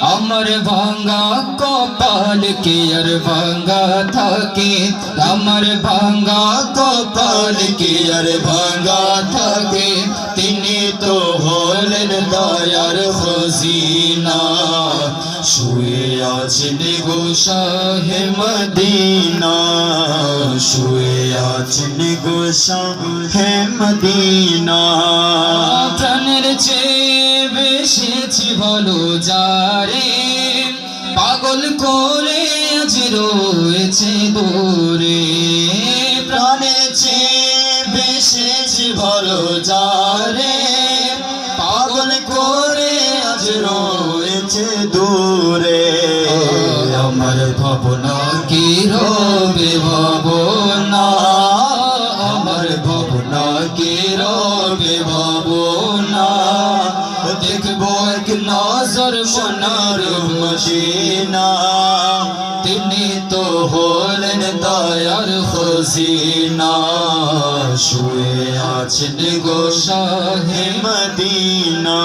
আমার ভাঙ্গা কপাল কে আর ভাঙ্গা থাকে? আমার ভাঙ্গা কপাল কে আর ভাঙ্গা থাকে? তিনি তো হলেন দয়ার খজিনা। শুয়ে আছেন গো শাহে মদিনা। শুয়ে আছেন গো শাহে মদিনা। প্রাণের চেয়ে বেশিছি বলো যারে, পাগল করে আজ রয়েছে দূরে। প্রাণের চেয়ে বেশিছি বলো যারে, পাগল করে আজ রয়েছে দূরে। আমার ভাবনা কি রবে ভাবনা? আমার ভাবনা কি রবে ভাবনা? দেখব এক নজর সোনার মদিনা তিনি তো হলেন দয়ার খজিনা শুয়ে আছেন গো শাহে মদিনা